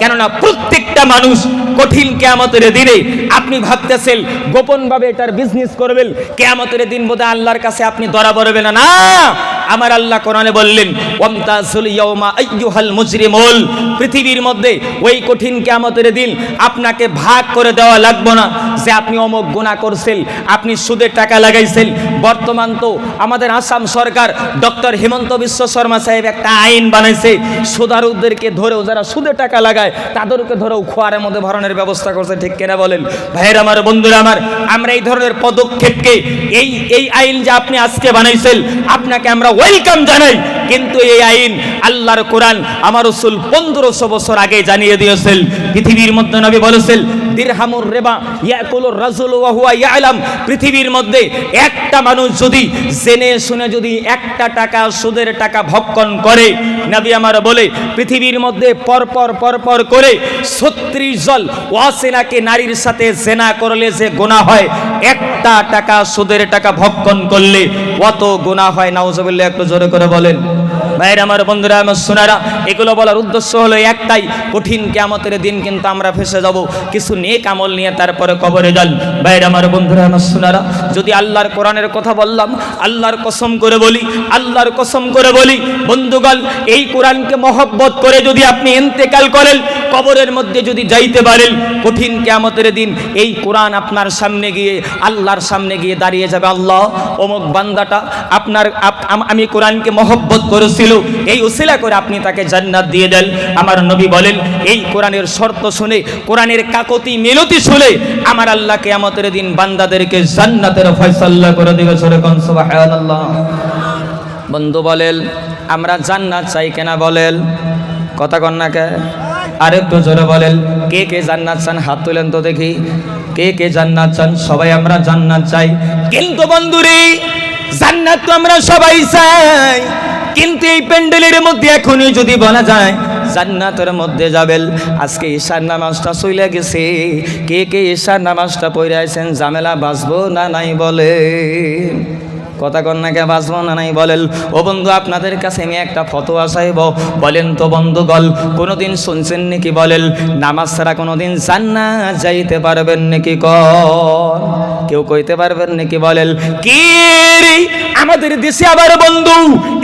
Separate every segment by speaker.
Speaker 1: কেননা প্রত্যেকটা মানুষ কঠিন কেয়ামতের দিনে আপনি ভাবতেছেন, গোপনভাবে এটার বিজনেস করবেন, কেয়ামতের দিন বোধহয় আল্লাহর কাছে আপনি ধরা পড়বেন না! আমার আল্লাহ কোরআনে বললেন পৃথিবীর মধ্যে ওই কঠিন কিয়ামতের দিন আপনাকে ভাগ করে দেওয়া লাগবে না যে আপনি অমুক গুনাহ করছেন, আপনি সুদের টাকা লাগাইছেন। বর্তমান তো আমাদের আসাম সরকার ডক্টর হিমন্ত বিশ্ব শর্মা সাহেব একটা আইন বানাইছে সুদারুদেরকে ধরেও যারা সুদে টাকা লাগায়, তাদেরকে ধরেও খোয়ারের মধ্যে ভরণের ব্যবস্থা করছে, ঠিক কেনা বলেন? ভাইয়ের আমার, বন্ধুরা আমার, আমরা এই ধরনের পদক্ষেপকে, এই এই আইন যে আপনি আজকে বানাইছেন, আপনাকে আমরা ওয়েলকাম জানাই। কিন্তু এই আইন আল্লাহর কোরআন আমার রসুল পনেরোশো বছর আগে জানিয়ে দিয়েছেন। পৃথিবীর মধ্যে নবী বলেছেন দিরহামুর রেবা ইয়াকুলুর রাজুল ওয়া হুয়া ইয়ালাম। পৃথিবীর মধ্যে একটা মানুষ যদি জেনে শুনে যদি একটা টাকা সুদের টাকা ভক্ষণ করে, নবী আমার বলে, পৃথিবীর মধ্যে পরপর পরপর করে ছত্রিশ জল ওয়াসেনাকে নারীর সাথে জেনা করলে যে গোনা হয়, একটা টাকা সুদের টাকা ভক্ষণ করলে কত গোনা হয়, নাউজুবিল্লাহ, একটু জোরে করে বলেন। ভাইয়ের আমার বন্ধুরা, আমার সোনারা, এগুলো বলার উদ্দেশ্য হলো একটাই, কঠিন কেয়ামতের দিন কিন্তু আমরা ফেসে যাব। কিছু নেক আমল নিয়ে তারপরে কবরে যান ভাইয়ের আমার বন্ধুরা, আমার সোনারা, যদি আল্লাহর কোরআনের কথা বললাম, আল্লাহর কসম করে বলি, আল্লাহর কসম করে বলি, বন্ধুগণ, এই কোরআনকে মহব্বত করে যদি আপনি ইন্তেকাল করেন, কবরের মধ্যে যদি যাইতে পারেন, কঠিন কেয়ামতের দিন এই কোরআন আপনার সামনে গিয়ে, আল্লাহর সামনে গিয়ে দাঁড়িয়ে যাবে। আল্লাহ, অমুক বান্দাটা আপনার আমি কোরআনকে মহব্বত করেছিল এই উসিলা করে আপনি তাকে জান্নাত দিয়ে দেন। আমার নবী বলেন, এই কোরআনের শর্ত শুনে, কোরআনের কাকতি মিনতি শুনে আমার আল্লাহ কেয়ামতের দিন বান্দাদেরকে জান্নাতের ফয়সাল্লা করে দিবে সরে কোন সুবহানাল্লাহ। বন্ধু বলেন আমরা জান্নাত চাই কেনা? বলেন কথা কন্যাকে আরেকটু জোরে বলেন কে কে জান্নাত চান? হাত তুলেন তো দেখি। কে কে জান্নাত চান? সবাই আমরা জান্নাত চাই। কিন্তু বন্ধুরে, জান্নাত তো আমরা সবাই চাই। কিন্তু এই প্যান্ডেলের মধ্যে এখনই যদি বলা যায়, জান্নাতের মধ্যে যাবেন আজকে ঈশার নামাজটা চলে গেছে। কে কে ঈশার নামাজটা পড়ে আছেন জামেলা বাঁচবো না নাই বলে? কথা কন্যাকে বাঁচবো না নাই বলেন, ও বন্ধু, আপনাদের কাছে আমি একটা ফতোয়া চাইব। বলেন তো বন্ধু বন্ধুগল কোনোদিন শুনছেন নাকি? বলেন, নামাজ ছাড়া কোনোদিন জান্না যাইতে পারবেন নাকি কর কেউ কইতে পারবেন নাকি? বলেন, কি আমাদের দেশে আবার বন্ধু,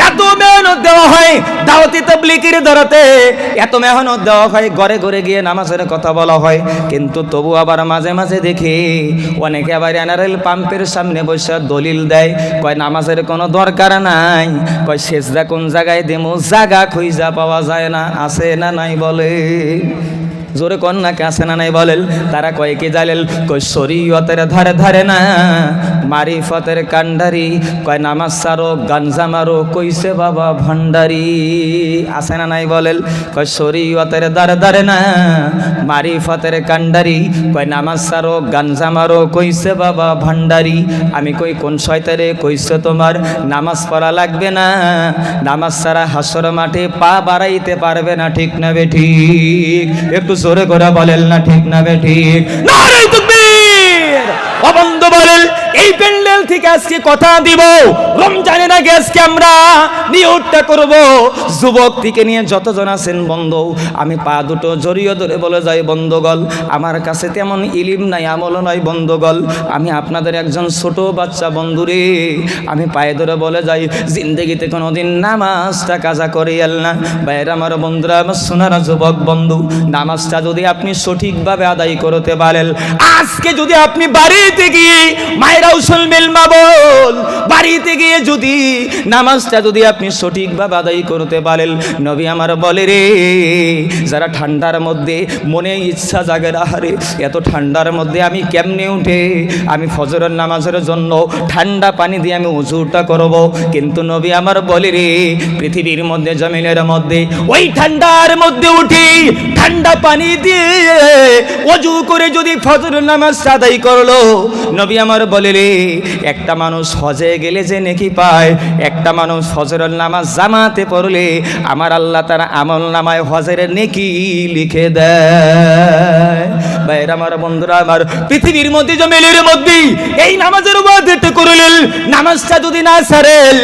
Speaker 1: এত মেহনত দেওয়া হয় দাওয়াতি তাবলিগের ধরাতে এত মেহনত দেওয়া হয়, ঘরে ঘরে গিয়ে নামাজের কথা বলা হয়। কিন্তু তবু আবার মাঝে মাঝে দেখি, অনেকে আবার এনারেল পাম্পের সামনে বসে দলিল দেয়। কয়, নামাজের কোনো দরকার নাই। কয়, সেজদা কোন জায়গায় দেমো? জাগা খুঁজা পাওয়া যায় না। আছে না নাই? বলে। জোরে কন্যাকে আসে না নাই বলেন তারা কয়, কি জালেল? কই শরীয়তের ধারে ধারে না, মারিফতের কান্ডারি কয়, নামাজ সারো, গাঞ্জা মারো, কইছে বাবা ভান্ডারি আসে না নাই বলেন কয়, শরীয়তের ধারে ধারে না, মারিফতের কান্ডারি কয়, নামাজ সারো, গাঞ্জা মারো, কইছে বাবা ভান্ডারি আমি কই, কোন শয়তারে কইছে তোমার, নামাজ পড়া লাগবে না, নামাজ সারা হাসর মাঠে পা বাড়াইতে পারবে না, ঠিক না বে ঠিক? একটু জোরে করে বলেন না ঠিক না বে ঠিক। না এই প্যান্ডেল থেকে আজকে কথা দিব। রমজানের আগে আজকে আমরা নিয়োগটা করব। যুবক থেকে নিয়ে যতজন আছেন বন্ধু, আমি পা দুটো জড়িয়ে ধরে বলে যাই বন্ধগল আমার কাছে তেমন ইলিম নাই আমলও নাই বন্ধগল আমি আপনাদের একজন ছোট বাচ্চা বন্ধুরে আমি পায়ে ধরে বলে যাই, জিন্দগিতে কোনোদিন নামাজটা কাজা করে এল না বাইরে আমার বন্ধুরা, আমার সোনারা, যুবক বন্ধু, নামাজটা যদি আপনি সঠিকভাবে আদায় করতে পারেন, আজকে যদি আপনি বাড়িতে গিয়ে মায়েরাও বল বাড়িতে গিয়ে যদি নামাজটা যদি আপনি সঠিকভাবে আদায় করতে পারেন, নবী আমার বলে রে, যারা ঠান্ডার মধ্যে মনে ইচ্ছা জাগে আহারে এত ঠান্ডার মধ্যে আমি কেমনে উঠে? আমি ফজরের নামাজের জন্য ঠান্ডা পানি দিয়ে আমি উজুটা করব। কিন্তু নবী আমার বলে রে, পৃথিবীর মধ্যে, জমিনের মধ্যে, ওই ঠান্ডার মধ্যে উঠি ঠান্ডা পানি দিয়ে অজু করে যদি ফজরের নামাজ আদায় করল, নবী আমার বলে রে, একটা মানুষ হজে গেলে যে নেকি পায়, একটা মানুষ ফজরের নামাজ জামাতে পড়লে আমার আল্লাহ তার আমল নামায় হজের নেকি লিখে দেয়। বাইরে আমার বন্ধুরা, আমার পৃথিবীর মধ্যে জমিলের মধ্যে, এই নামাজের ওয়াদাটা করলেন, নামাজটা যদি না ছাড়েন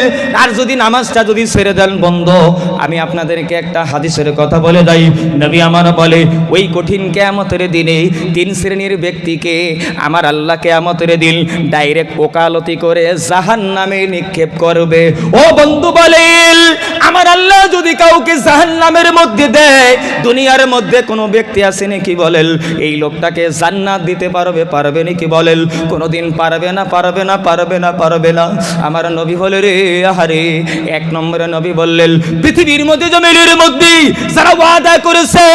Speaker 1: আর যদি নামাজটা যদি ছেড়ে দেন, বন্ধ, আমি আপনাদেরকে একটা হাদিসের কথা বলে দেই নবী আমার বলে, ওই কঠিন কেয়ামতের দিনে তিন শ্রেণির ব্যক্তিকে আমার আল্লাহ কেয়ামতের দিন ডাইরেক্ট ওকালতি করে জাহান নামে নিক্ষেপ করবে। ও বন্ধু বলেন, আমার আল্লাহ যদি কাউকে জাহান নামের মধ্যে দেয়, দুনিয়ার মধ্যে কোনো ব্যক্তি আছে নাকি বলেন, এই লোকটাকে জান্নাত দিতে পারবে পারবে নাকি বলেন? কোনোদিন পারবে না পারবে না পারবে না পারবে না। আমার নবী বলে রে, আহারে। এক নম্বরে নবী বললেন, পৃথিবীর মধ্যে জমিনের মধ্যে যারা ওয়াদা করেছে,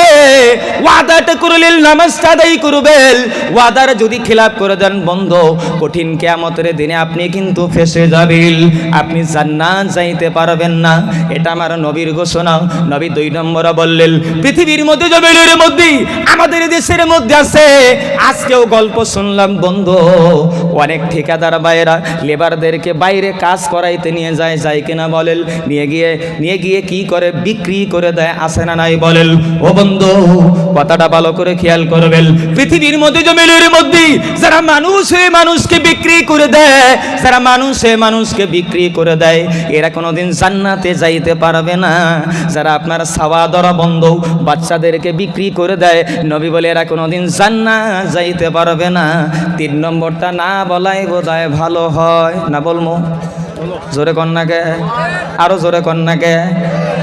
Speaker 1: ওয়াদাটা করলেন, নামাজটা আদায় করবেন। ওয়াদার যদি খিলাপ করে দেন, বন্ধ, কঠিন কেয়ামতের দিনে আপনি কিন্তু ফেসে যাবেন। আপনি জান্নাত যাইতে পারবেন না। এটা আমার নবীর ঘোষণা। নবী দুই নম্বরে বললেন, পৃথিবীর মধ্যে জমিনের মধ্যে, আমাদের দেশের মধ্যে আছে। আজকেও গল্প শুনলাম, বন্ধু। অনেক ঠিকাদার বাইরা লেবারদেরকে বাইরে কাজ করাইতে নিয়ে যায় যায় কিনা বলেন। নিয়ে গিয়ে নিয়ে গিয়ে কি করে বিক্রি করে দেয় আসে না নাই বলেন। ও বন্ধু, কথাটা ভালো করে খেয়াল করবেন। পৃথিবীর মধ্যে, জমিনের মধ্যে যারা মানুষ মানুষকে বিক্রি করে দেয়, যারা মানুষ মানুষকে বিক্রি করে দেয়, এরা কোনোদিন জান্নাতে যাইতে পারবে না। যারা আপনার সাওয়া দরা বন্ধ, বাচ্চাদেরকে বিক্রি করে দেয়, নবী বলে এরা কোনোদিন জান্নাত যাইতে পারবে না। তিন নম্বরটা না বলাই বোধহয় ভালো হয়। না বলমো? জোরে কন্যাকে? আরও জোরে কন্যাকে?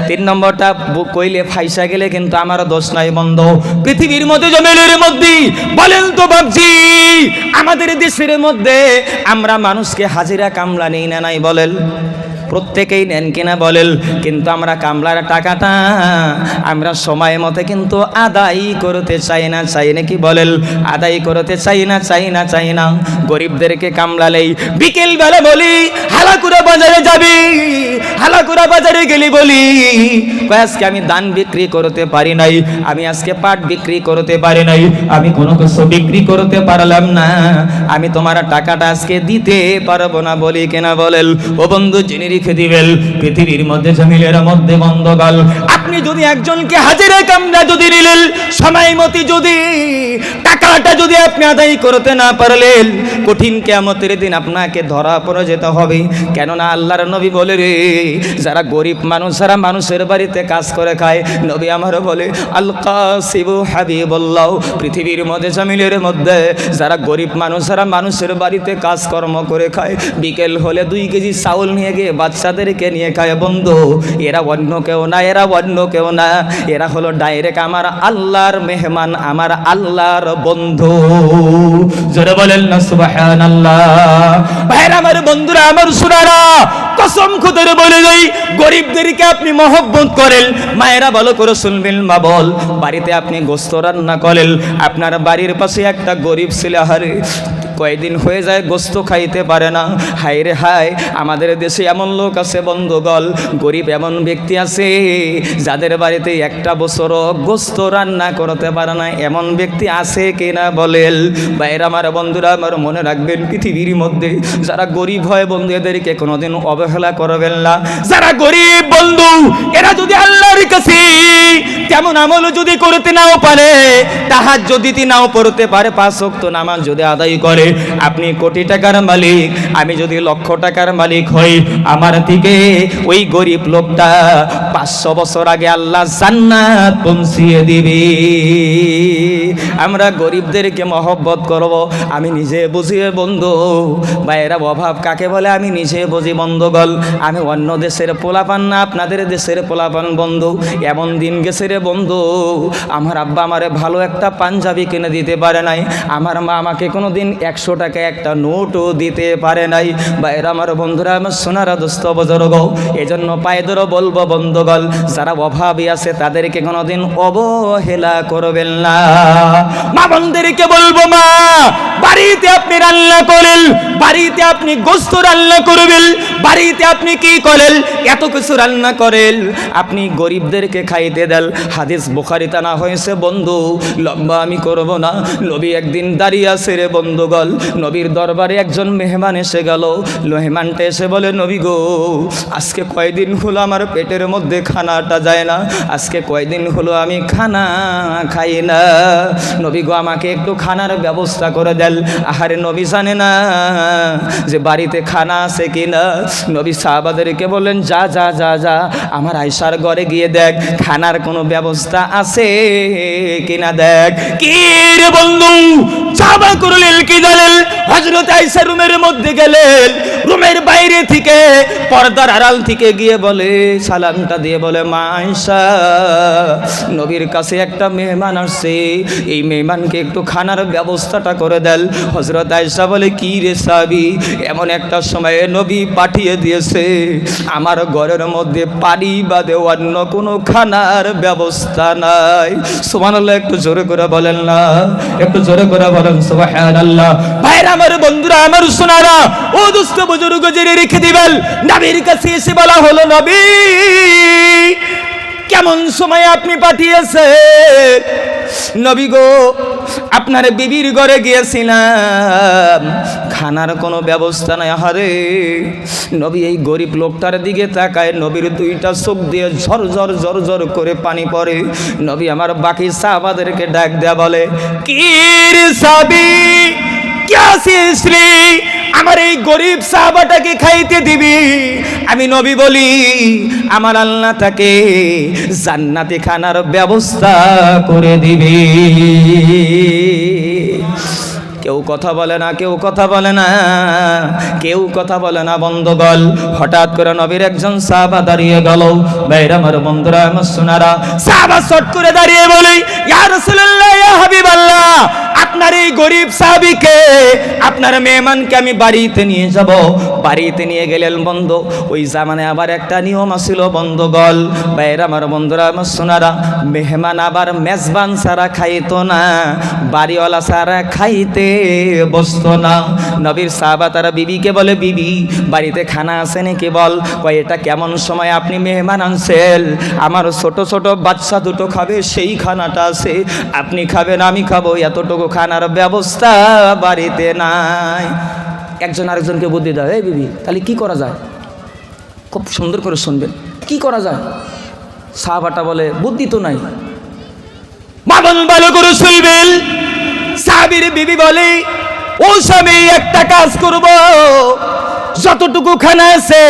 Speaker 1: তিন নম্বরটা কইলে ফাইসা গেলে কিন্তু আমার দোষ নাই বন্ধ। পৃথিবীর মধ্যে জমিনের মধ্যে, বলেন তো বাবজি আমাদের দেশের মধ্যে আমরা মানুষকে হাজিরা কামলা নেই না নাই বলেন? প্রত্যেকেই নেন কিনা বলেন, কিন্তু আমরা কামলার টাকাটা আমরা সময় মতে কিন্তু আদায় করতে চাই না, চাই নাকি বলেন, আদায় করতে চাই না চাই না চাই না। গরিবদেরকে কামলালেই বিকেল বেলা হালাকুড়া বাজারে যাবি হালাকুড়া বাজারে গেলি বলি। আজকে আমি ধান বিক্রি করতে পারি নাই, আমি আজকে পাট বিক্রি করতে পারি নাই, আমি কোনো কিছু বিক্রি করতে পারলাম না, আমি তোমার টাকাটা আজকে দিতে পারব না, বলি কেনা বলেন। ও বন্ধু জেনে রেখে দিবেন। পৃথিবীর মধ্যে জমিলের মধ্যে গন্ধকাল। আপনি যদি একজনকে হাজিরা কামরা যদি নিলেন সময় মতি যদি, টাকাটা যদি আপনি আদায় করতে না পারলেন, কঠিন কেমতের দিন আপনাকে ধরা পড়ে যেতে হবে। কেননা আল্লাহর নবী বলে রে, যারা গরিব মানুষ, যারা মানুষের বাড়িতে কাজ করে খায়, নবী আমারও বলে আল কাসিবু হাবিবুল্লাহ, পৃথিবীর মধ্যে জমিনের মধ্যে যারা গরিব মানুষ, যারা মানুষের বাড়িতে কাজকর্ম করে খায়, বিকেল হলে দুই কেজি চাউল নিয়ে গিয়ে বাচ্চাদেরকে নিয়ে খায় বন্ধু। এরা অন্য কেউ না, এরা অন্য কেউ না। এরা হলো ডাইরেক্ট আমার আল্লাহর মেহমান, আমার আল্লাহর বন্ধু। জোরে বলেন না, সুবহানাল্লাহ। ভাইরা আমার বন্ধুরা, আমার সুরারা কসম খুদের বলে যাই গরিবদেরকে আপনি মহব্বত করেন। মায়েরা ভালো করে শুনবেন মা বল, বাড়িতে আপনি গোস্ত রান্না করেন। আপনার বাড়ির পাশে একটা গরিব ছেলে হারে কয়েকদিন হয়ে যায় গোস্ত খাইতে পারে না। হায় রে হায়, আমাদের দেশে এমন লোক আছে বন্ধুগল গরিব এমন ব্যক্তি আছে, যাদের বাড়িতে একটা বছরও গোস্ত রান্না করতে পারে না। এমন ব্যক্তি আছে কিনা বলেন? বাইরে আমার বন্ধুরা, আমার মনে রাখবেন, পৃথিবীর মধ্যে যারা গরিব হয় বন্ধু এদেরকে কোনোদিন অবহেলা করবেন না। যারা গরিব বন্ধু, এরা যদি আল্লাহর কাছে তেমন আমল যদি করতে নাও পারে তাহার যদি নাও পড়তে পারে, পাঁচ নামাজ যদি আদায় করে। আপনি কোটি টাকার মালিক, আমি যদি লক্ষ টাকার মালিক হই, আমার থেকে ওই গরিব লোকটা পাঁচশো বছর আগে আল্লাহ জান্নাত পৌঁছিয়ে দিবি। আমরা গরিবদেরকে মহব্বত করব, আমি নিজে বুঝিয়ে বন্ধু বাইরা অভাব কাকে বলে? আমি নিজে বুঝি বন্ধুগল আমি অন্য দেশের পোলাপান না, আপনাদের দেশের পোলাপান বন্ধু, এমন দিন গেছে রে বন্ধু, আমার আব্বা আমারে ভালো একটা পাঞ্জাবি কিনে দিতে পারে নাই, আমার মা আমাকে কোনো দিন একশো টাকা একটা নোটও দিতে পারে নাই। বাইরে আমার বন্ধুরা, আমার সোনারা, দোস্ত, বজরগ, এজন্য পায়ে ধরো বলব বন্ধুগল যারা অভাবী আছে, তাদেরকে কোনোদিন অবহেলা করবেন না। মা বোনদেরকে বলব, মা, বাড়িতে আপনি রান্না করেন, বাড়িতে আপনি গোস্ত রান্না করবেন, বাড়িতে আপনি কি করেন? এত কিছু রান্না করেন, আপনি গরিবদেরকে খাইতে দেন। হাদিস বুখারি টানা হয়েছে, বন্ধু, লম্বা আমি করব না, নবী একদিন দাঁড়িয়ে আছে রে বন্ধুগল বন্ধুগল নবীর দরবারে একজন মেহমান এসে গেল। মেহমানটা এসে বলে, নবী গো, আজকে কয়দিন হলো আমার পেটের মধ্যে খানাটা যায় না? আজকে কয়দিন হলো আমি খানা খাই না? নবী গো, আমাকে একটু খানার ব্যবস্থা করে দেন। আহারে, নবী জানে না যে বাড়িতে খানা আছে কি না নবী সাহাবাদেরকে বললেন, যা যা যা যা, আমার আয়সার ঘরে গিয়ে দেখ, খানার কোনো ব্যবস্থা আছে কিনা দেখ। কি রে বন্ধু চাবা করলেন কি জানেন হজরত আয়সা রুমের মধ্যে গেলেন, রুমের বাইরে থেকে পর্দার আড়াল থেকে গিয়ে বলে, সালামটা দিয়ে বলে, মা আয়সা নবীর কাছে একটা মেহমান আসছে, এই মেহমানকে একটু খানার ব্যবস্থাটা করে দেন। হজরত আয়সা বলে, কি রে সাবি, এমন একটা সময়ে নবী পাঠিয়ে দিয়েছে, আমার ঘরের মধ্যে পানি বাদে অন্য কোনো খানার ব্যবস্থা নাই। সুবহানাল্লাহ, একটু জোরে করে বলেন না, একটু জোরে করে বলেন, সুবহানাল্লাহ ভাইরা আমার বন্ধুরা, আমার সোনারা, ও দুস্থ বুজুর্গ জেনে রেখে দিবেন, নবীর কাছে এসে বলা হলো, নবী, কেমন সময় আপনি পাঠিয়েছেন? নবী গো, আপনার বিবির ঘরে গিয়েছিলাম। খানার কোনো ব্যবস্থা নাই হারে নবী এই গরিব লোকটার দিকে তাকায়, নবীর দুইটা চোখ দিয়ে ঝর ঝর ঝর ঝর করে পানি পড়ে। নবী আমার বাকি সাহাবাদেরকে ডাক দেয়া বলে, কি রে সাবি শ্রী আমার এই গরিব সাহাবাটাকে খাইতে দিবি। আমি নবী বলি, আমার আল্লাহ তাকে জান্নাতে খানার ব্যবস্থা করে দিবি। কেউ কথা বলে না, কেউ কথা বলে না, কেউ কথা বলে না বন্ধগল হঠাৎ করে নবীর একজন সাহাবা দাঁড়িয়ে গেল। বাইরে আমার বন্ধুরা, আমার সোনারা, সাহাবা শট করে দাঁড়িয়ে বলি, ইয়া রাসূলুল্লাহ, ইয়া হাবিবাল্লাহ, আপনার এই গরিব সাহাবিকে, আপনার মেহমানকে আমি বাড়িতে নিয়ে যাব। বাড়িতে নিয়ে গেলেন বন্ধ, ওই জামানে আবার একটা নিয়ম আছিল বন্ধগল বাইরে আমার বন্ধুরা, আমার সোনারা, মেহমান আবার মেজবান সারা খাইতো না, বাড়িওয়ালা সারা খাইতে বসতো না। নবীর সাহাবা তারা বিবিকে বলে, বিবি, বাড়িতে খানা আছে নাকি বল? কয়, এটা কেমন সময় আপনি মেহমান আনছেন? আমার ছোট ছোট বাচ্চা দুটো খাবে, সেই খানাটা আছে। আপনি খাবেন, আমি খাব। এতটুকু খানার ব্যবস্থা বাড়িতে নাই। একজন আরেকজনকে বুদ্ধি দেয়, এই বিবি, তাহলে কি করা যায়? খুব সুন্দর করে শুনবেন। কি করা যায়? সাহাবাটা বলে, বুদ্ধি তো নাই। ভালো করে শুনবেন। সাবির বিবি বলে, ও স্বামী, একটা কাজ করব। যতটুকু খানা আছে,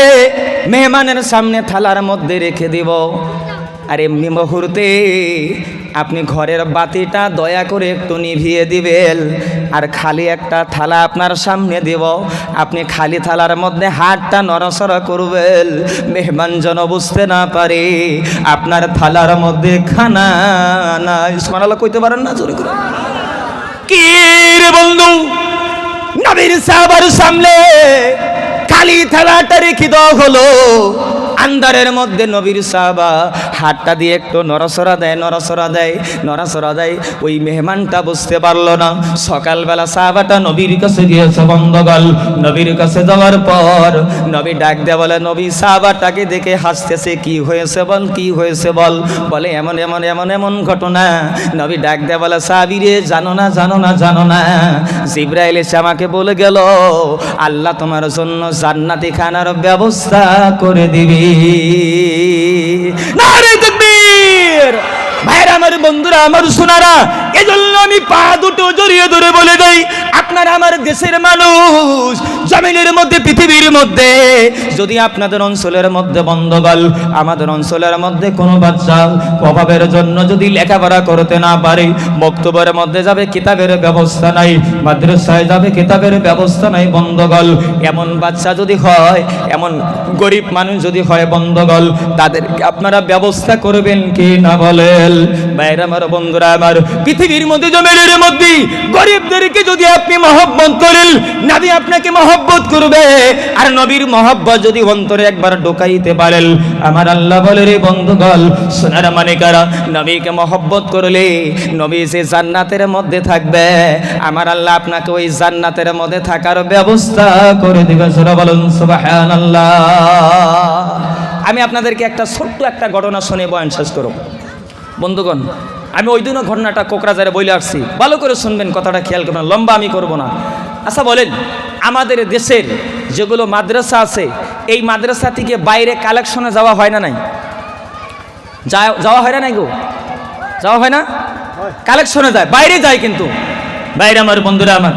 Speaker 1: মেহমানের সামনে থালার মধ্যে রেখে দিব। আর এমনি মুহূর্তে আপনি ঘরের বাতিটা দয়া করে একটু নিভিয়ে দিবেন। আর খালি একটা থালা আপনার সামনে দেব। আপনি খালি থালার মধ্যে হাতটা নড়াচড়া করবেন। মেহমান যেন বুঝতে না পারে, আপনার থালার মধ্যে খানা নাই। সোনালা কইতে পারেন না জোরে করে? কি বন্ধু নবীর সাহাবার সামনে খালি থালাটা রেখে দেওয়া হলো। আন্দারের মধ্যে নবীর সাহাবা হাতটা দিয়ে একটু নড়াচড়া দেয় নড়াচড়া দেয় নড়াচড়া দেয়। ওই মেহমানটা বুঝতে পারল না। সকালবেলা সাহাবাটা নবীর কাছে গিয়েছে বন্ধগল নবীর কাছে যাওয়ার পর নবী ডাক দেয় বলে, নবী, সাহাবাটাকে দেখে হাসতেছে, কি হয়েছে বল, কি হয়েছে বল? বলে, এমন এমন এমন এমন ঘটনা। নবী ডাক দেয় বলে, সাহাবিরে, জানো না জানো না জানো না। জিব্রাইল এসে আমাকে বলে গেল, আল্লাহ তোমার জন্য জান্নাতি খানার ব্যবস্থা করে দিবি। ভাইরা আমার বন্ধুরা, আমার সোনারা, এজন্য আমি পা দুটো জড়িয়ে ধরে বলে দেই, আপনার আমার দেশের মানুষ, জমিনের মধ্যে, পৃথিবীর মধ্যে, যদি আপনাদের অঞ্চলের মধ্যে বন্ধগল আমাদের অঞ্চলের মধ্যে কোনো বাচ্চা অভাবের জন্য যদি লেখাপড়া করতে না পারে, বক্তব্যের মধ্যে যাবে কিতাবের ব্যবস্থা নাই, মাদ্রাসায় যাবে কিতাবের ব্যবস্থা নাই বন্ধগল এমন বাচ্চা যদি হয়, এমন গরিব মানুষ যদি হয় বন্ধগল তাদেরকে আপনারা ব্যবস্থা করবেন কি না বলেন? বাইরে আমার বন্ধুরা, আমার পৃথিবীর মধ্যে, জমিনের মধ্যে, গরিবদেরকে যদি আপনি মহব্বত করেন, নবী আপনাকে মহব্বত করবে। আর নবীর মহব্বত যদি অন্তরে একবার ঢোকাইতে পারেন, আমার আল্লাহ বলে, রে বন্ধুগল সোনার মানে কারা? নবীকে মহব্বত করলে নবী যে জান্নাতের মধ্যে থাকবে। আমার আল্লাহ আপনাকে ওই জান্নাতের মধ্যে থাকার ব্যবস্থা করে দিবে। সোনা বলুন আমি আপনাদেরকে একটা ছোট্ট একটা ঘটনা শুনে বয়ান শেষ করব। বন্ধুগণ আমি ওই দিনও ঘটনাটা কোকরাজারে বলে আসছি। ভালো করে শুনবেন কথাটা খেয়াল করবেন লম্বা আমি করব না। আচ্ছা বলেন আমাদের দেশের যেগুলো মাদ্রাসা আছে এই মাদ্রাসা থেকে বাইরে কালেকশনে যাওয়া হয় না নাই? যা- যাওয়া হয় না নাই গো? যাওয়া হয় না? কালেকশনে যায় বাইরে যায় কিন্তু। বাইরে আমার বন্ধুরা আমার।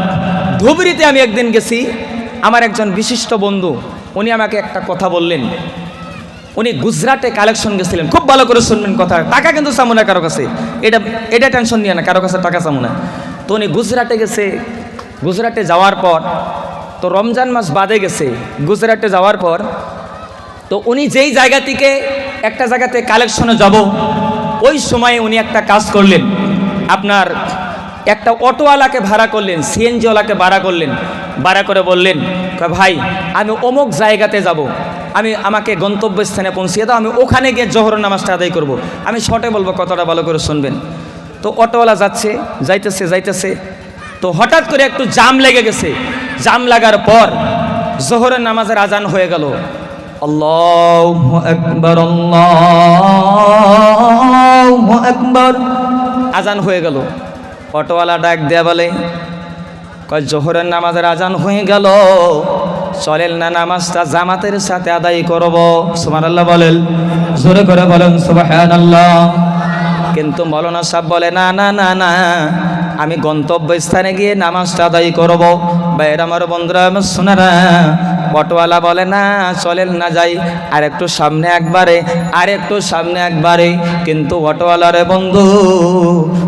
Speaker 1: ধুবড়িতে আমি একদিন গেছি আমার একজন বিশিষ্ট বন্ধু উনি আমাকে একটা কথা বললেন। উনি গুজরাটে কালেকশন গেছিলেন। খুব ভালো করে শুনবেন কথা। টাকা কিন্তু চামু না কারও কাছে। এটা এটা টেনশন নিয়ে না, কারও কাছে টাকা চামু না তো উনি গুজরাটে গেছে। গুজরাটে যাওয়ার পর, তো রমজান মাস বাদে গেছে, গুজরাটে যাওয়ার পর, তো উনি যেই জায়গা থেকে একটা জায়গাতে কালেকশনে যাব, ওই সময়ে উনি একটা কাজ করলেন। আপনার একটা অটোওয়ালাকে ভাড়া করলেন সিএনজিওয়ালাকে ভাড়া করলেন। ভাড়া করে বললেন, ভাই, আমি অমুক জায়গাতে যাব। আমি আমাকে গন্তব্যস্থানে পৌঁছিয়ে দাও, আমি ওখানে গিয়ে জহর নামাজটা আদায় করব। আমি শর্টে বলব, কথাটা ভালো করে শুনবেন। তো অটোওয়ালা যাচ্ছে, যাইতেছে যাইতেছে। তো হঠাৎ করে একটু জাম লেগে গেছে। জাম লাগার পর জোহরের নামাজের আজান হয়ে গেল। একবার একবার আজান হয়ে গেল। অটোওয়ালা ডাক দেয়া বলে, কয়, জোহরের নামাজের আজান হয়ে গেল। চলেন না নামাজটা জামাতের সাথে আদায় করব। সুমান আল্লাহ বলেন। জোরে করে বলেন সুবাহান আল্লাহ কিন্তু মৌলানা সাহেব বলে, না না না না, আমি গন্তব্য স্থানে গিয়ে নামাজটা আদায় করব। বাইরে আমার বন্ধুরা, আমার শোনারা অটোওয়ালা বলে, না, চলেন না যাই। আর একটু সামনে একবারে, আর একটু সামনে একবারে। কিন্তু অটোওয়ালারে বন্ধু,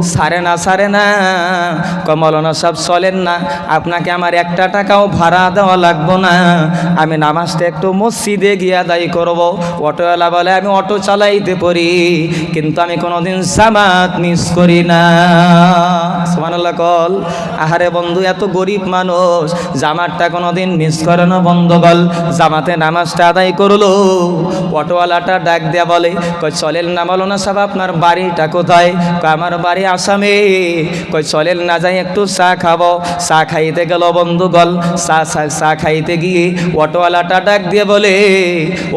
Speaker 1: সারে না সারে না, কমলনা সব চলেন না। আপনাকে আমার একটা টাকাও ভাড়া দেওয়া লাগবো না। আমি নামাজটা একটু মসজিদে গিয়ে আদায় করব। অটোওয়ালা বলে, আমি অটো চালাইতে পারি, কিন্তু আমি কোনোদিন জামাত মিস করি না। সুবহানাল্লাহ কল। আহারে বন্ধু, এত গরিব মানুষ, জামাতটা কোনোদিন মিস করে না বন্ধগল জামাতে নামাজটা আদায় করল। অটোওয়ালাটা ডাক দেয়া বলে, কই চলেন না, বলো না সাহেব, আপনার বাড়িটা কোথায়? আমার বাড়ি আসামে। কই, চলেন না, যাই, একটু চা খাব। চা খাইতে গেল বন্ধুগল চা চা খাইতে গিয়ে অটোওয়ালাটা ডাক দিয়ে বলে,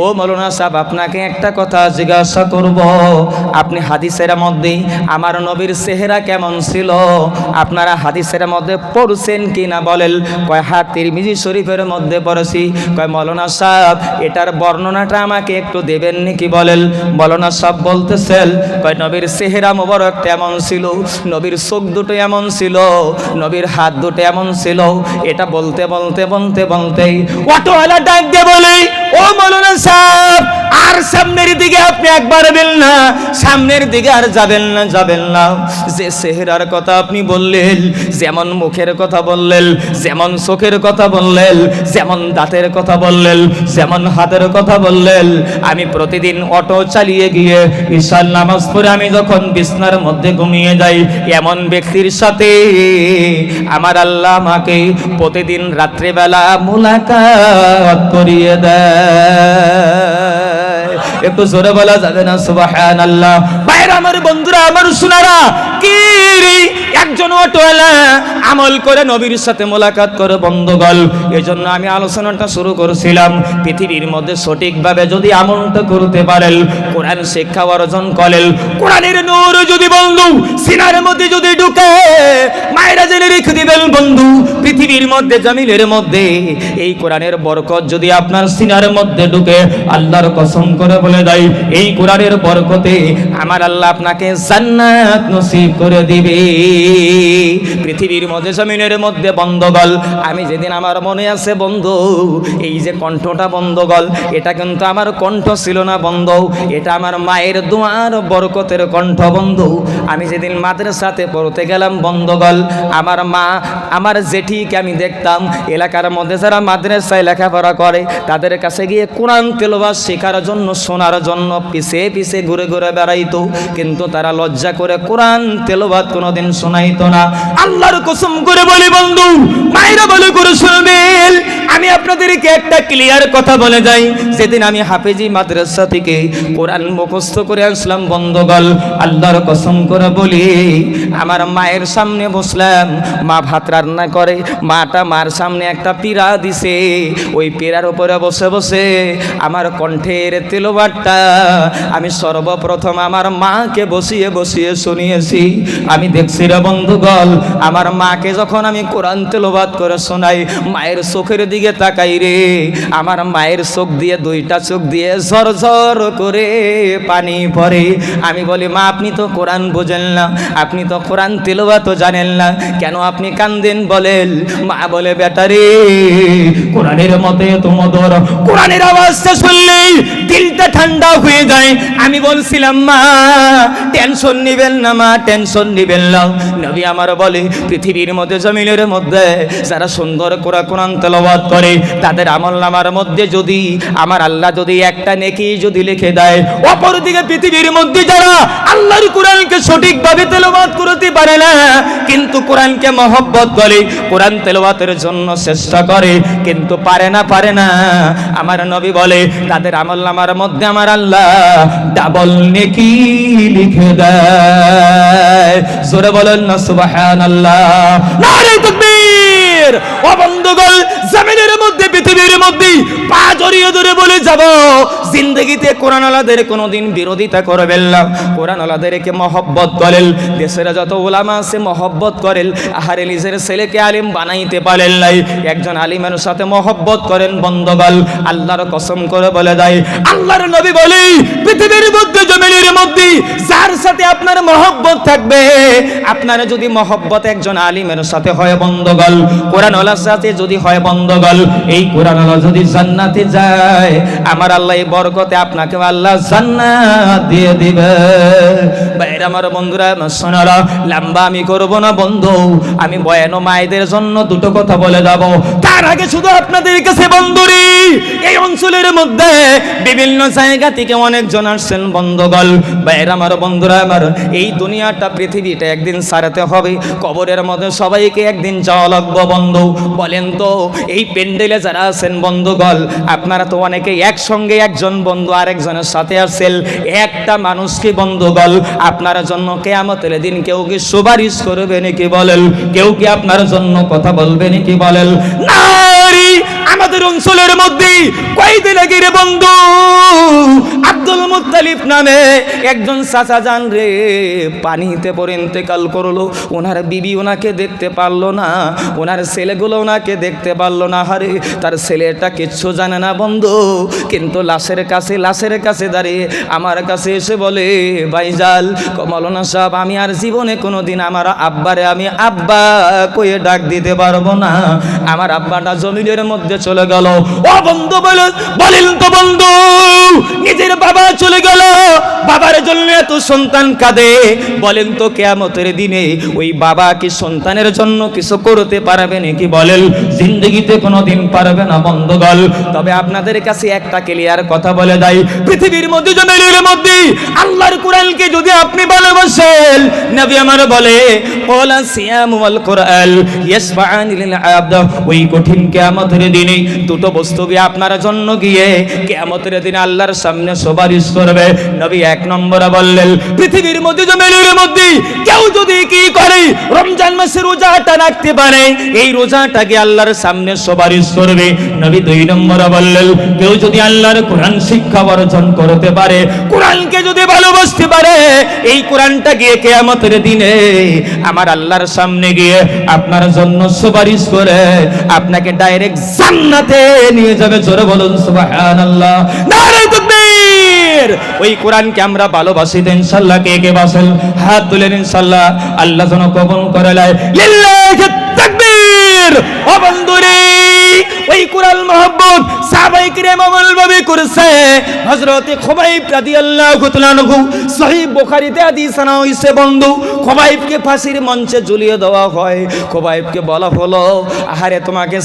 Speaker 1: ও মৌলানা সাহেব, আপনাকে একটা কথা জিজ্ঞাসা করব। আপনি হাদিসের মধ্যে আমার নবীর চেহারা কেমন ছিল? আপনারা হাদিসের মধ্যে পড়ছেন কি না বলেন? কয় হাত তিরমিজি শরীফের মধ্যে পড়েছি। কয়, মৌলানা সাহেব, এটার বর্ণনাটা আমাকে একটু দেবেন নাকি বলেন? মৌলানা সাহেব বলতেছেন, কয়, নবীর সেহেরা মোবারক এমন ছিল, নবীর চোখ দুটো এমন ছিল, নবীর হাত দুটো এমন ছিল, এটা বলতে বলতে বলতে, বলতেই অটোওয়ালা ডাক দিয়ে বলে, ও মৌলানা সাহেব আর সামনের দিকে আপনি একবার না, সামনের দিকে আর যাবেন না যাবেন না। যে চেহারার কথা আপনি বললেন, যেমন মুখের কথা বললেন, যেমন চোখের কথা বললেন, যেমন দাঁতের কথা বললেন, যেমন হাতের কথা বললেন, আমি প্রতিদিন অটো চালিয়ে গিয়ে ঈশান নামাজ পড়ে আমি যখন বিছনার মধ্যে ঘুমিয়ে যাই, এমন ব্যক্তির সাথে আমার আল্লাহ আমাকে প্রতিদিন রাত্রিবেলা মুলাকাত করিয়ে দেয়। একটু জোরে বলা যাবে না সুবাহ বাইরে আমার বন্ধুরা আমার সোনারা কি একজন আমল করে নবীর সাথে মোলাকাত করে বন্ধগল এজন্য আমি আলোচনাটা শুরু করেছিলাম। পৃথিবীর মধ্যে সঠিকভাবে যদি আমলটা করতে পারেন, কোরআন শিক্ষা অর্জন করেন, কোরআনের নূর যদি বন্ধু, সিনার মধ্যে যদি ঢুকে, মায়েরা জেনে রেখে দিবেন বন্ধু, পৃথিবীর মধ্যে, জামিনের মধ্যে, এই কোরআনের বরকত যদি আপনার সিনার মধ্যে ঢুকে, আল্লাহর কসম করে বলে দেয়, এই কোরআনের বরকতে আমার আল্লাহ আপনাকে জান্নাত নসিব করে দিবে। পৃথিবীর মধ্যে, জমিনের মধ্যে বন্ধগল। আমি যেদিন আমার মনে আছে, বন্ধু, এই যে কণ্ঠটা বন্ধগল, এটা কিন্তু আমার কণ্ঠ ছিল না, বন্ধ। এটা আমার মায়ের দোয়ার বরকতের কণ্ঠ, বন্ধু। আমি যেদিন মাদ্রাসাতে পড়তে গেলাম, বন্ধগল, আমার মা, আমার জেঠিকে আমি দেখতাম। এলাকার মধ্যে যারা মাদ্রাসায় লেখাপড়া করে, তাদের কাছে গিয়ে কোরআন তেলবাস শেখার জন্য, শোনার জন্য পিছে পিছে ঘুরে ঘুরে বেড়াইতো। কিন্তু তারা লজ্জা করে কোরআন তেলবাদ কোনোদিন শোনাইতো না। আল্লাহর কসম করে বলি বন্ধু মায়েরা বলে করে শুনবেন। আমি আপনাদেরকে একটা ক্লিয়ার কথা বলে যাই। যেদিন আমি হাফেজি মাদ্রাসা থেকে কোরআন মুখস্থ করে আসলাম বন্ধগল আল্লাহর কসম করে বলি, আমার মায়ের সামনে বসলাম, মা ভাত রান্না করে, মাটা মার সামনে একটা পিড়া দিছে। ওই পিড়ার উপরে বসে বসে আমার কণ্ঠের তেলোবারটা আমি সর্বপ্রথম আমার মাকে বসিয়ে বসিয়ে শুনিয়েছি। আমি দেখছি রে বন্ধুগল আমার মাকে যখন আমি কোরআন তেলোবাদ করে শোনাই, মায়ের চোখের দিকে তাকাই রে। আমার মায়ের চোখ দিয়ে দুইটা চোখ দিয়ে ঝর ঝর করে পানি পড়ে। আমি বলি, মা, আপনি তো কোরআন বোঝেন না, আপনি তো কোরআন তো জানেন না। কেন আপনি কান্দেন বলেন? মা বলে বেটারে কোরআনের মতে তোমাদের কোরআনের আওয়াজটা শুনলেই দিলটা ঠান্ডা হয়ে যায়। আমি বলছিলাম, মা টেনশন নিবেন না, মা টেনশন নিবেন না। নবী আমার বলে, পৃথিবীর মধ্যে, জমিনের মধ্যে যারা সুন্দর করে কোরআন তেলাওয়াত করে, তাদের আমল নামার মধ্যে যদি, আমার আল্লাহ যদি একটা নেকি যদি লিখে দেয়, অপরদিকে পৃথিবীর মধ্যে যারা আল্লাহর কোরআনকে সঠিকভাবে তেলাওয়াত করতে পারে না, কিন্তু কোরআনকে মহব্বত করে, কোরআন তেলাওয়াতের জন্য চেষ্টা করে, কিন্তু পারে না পারে না। আমার নবী বলে, তাদের আমল নামার মধ্যে আমার আল্লাহ ডাবল নেকি লিখে দেয়। জোরে বলেন না সুবহানাল্লাহ। নারে তাকবীর। ও বন্ধুগণ জমিনের মধ্যে, পৃথিবীর মধ্যে পা জড়িয়ে ধরে বলে যাব, জিন্দগিতে কোরআন আলাদের কোনোদিন বিরোধিতা করবেন না। কোরআন আলাদেরকে মহব্বত করেন, দেশের যত ওলামা আছে মহব্বত করেন, আহারে নিজের ছেলেকে আলিম বানাইতে পারেন নাই। একজন আলিমের সাথে মহব্বত করেন বন্ধগল আল্লাহর কসম করে বলে দেয়, আল্লাহর নবী বলে, পৃথিবীর মধ্যে, জমিনের মধ্যে যার সাথে আপনার মহব্বত থাকবে, আপনার যদি মহব্বত একজন আলিমের সাথে হয় বন্ধগল কোরআন আল্লাহর সাথে যদি হয় বন্ধগল, এই কোরআন আল্লাহ যদি জান্নাতে যায়, আমার আল্লাহ এই বরকতে আপনাকে আল্লাহ জান্নাত দিয়ে দিবে। বাইরে আমার বন্ধুরা সোনারা, লম্বা আমি করব না বন্ধু, আমি বয়ানো মায়েদের জন্য দুটো কথা বলে যাব। তার আগে শুধু আপনাদের কাছে বন্ধুরি, এই অঞ্চলের মধ্যে বিভিন্ন জায়গা থেকে অনেকজন আসছেন বন্ধগল। বাইরে আমার বন্ধুরা, আমার এই দুনিয়াটা, পৃথিবীটা একদিন সারাতে হবে, কবরের মধ্যে সবাইকে একদিন যাওয়া লাগবো। বন্ধু, বলেন তো, এই পেন্ডেলে যারা আছেন বন্ধুগল আপনারা তো অনেকে একসঙ্গে একজন বন্ধু, আরেকজনের সাথে আসছেন একটা মানুষকে বন্ধুগল আপনার জন্য কেয়ামতের দিন কেউ কি সুপারিশ করবে নাকি বলেন? কেউ কি আপনার জন্য কথা বলবে নাকি বলেন? নারী আমাদের অঞ্চলের মধ্যে কয়দিন আগে বন্ধু আব্দুল মুত্তালিব নামে একজন চাচা যান রে। পানিতে পরে ইন্তেকাল করল। ওনার বিবি ওনাকে দেখতে পারল না। ওনার ছেলেগুলো ওনাকে দেখতে পারল না। হারে তার ছেলেটা কিচ্ছু জানে না বন্ধু। কিন্তু লাশের কাছে লাশের কাছে দাঁড়িয়ে আমার কাছে এসে বলে ভাইজাল কমলনা সাহেব, আমি আর জীবনে কোনোদিন আমার আব্বারে আমি আব্বা কয়ে ডাক দিতে পারব না। আমার আব্বাটা জমিনের মধ্যে চলে গেল। ও বন্ধু বলেন তো বন্ধু, নিজের বাবা চলে গেল, বাবার জন্য এত সন্তান কাঁদে। বলেন তো কেয়ামতের দিনে ওই বাবা কি সন্তানের জন্য কিছু করতে পারবে নাকি বলেন? জিন্দগিতে কোনোদিন পারবে না বন্ধগল তবে আপনাদের কাছে একটা ক্লিয়ার কথা বলে দেয়। পৃথিবীর মধ্যে জমিনের মধ্যে আল্লাহর কোরআনকে যদি আপনি ভালোবাসেন, নবী আমার বলে ওলা সিয়াম ওয়াল কোরআন ইয়াসফাআনি লিল আবদ। ওই কঠিন কিয়ামতের দিনে দুটো বস্তুকে আপনার জন্য গিয়ে, কিয়ামতের দিনে আল্লাহর সামনে সুপারিশ করবে। নবী এক নম্বরে বললেন, পৃথিবীর মধ্যে জমিনের মধ্যে কেউ যদি কি করে, রমজান মাসে রোজাটা রাখতে পারে। এই রোজাটাকে আল্লাহর সামনে সুপারিশ করবে। নবী দুই নম্বরে বললেন, কেউ যদি আল্লাহর কোরআন শিক্ষা অর্জন করতে পারে, কোরআনকে যদি ভালোবাসতে পারে, এই কোরআনটা গিয়ে কেয়ামতের দিনে আমার আল্লাহর সামনে গিয়ে আপনার জন্য সুপারিশ করে আপনাকে ডাইরেক্ট জান্নাতে নিয়ে যাবে। জোরে বলুন, সুবহানাল্লাহ। নারে ওই কোরআনকে আমরা ভালোবাসি তো সাল্লাহ কে কে বাসেন? হাত তুলেন সাল্লাহ আল্লাহ যেন কবুল করে বন্ধু ফাঁসির মঞ্চে দেওয়া হয়। তোমাকে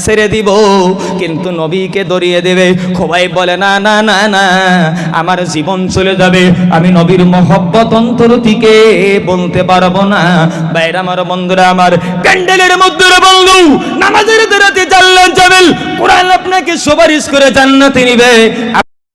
Speaker 1: কিন্তু নবীকে দেবে। বলে, না না না না, আমার জীবন চলে যাবে। আমি নবীর মহব্বত অন্তর থেকে বলতে পারব না। বাইরে আমার বন্ধুরা, আমার ক্যান্ডেলের মধ্যে বন্ধু, নামাজের দ্বারাতে জানলেন যাবেন কোরআন আপনাকে সুপারিশ করে জান্নাতে নিবে।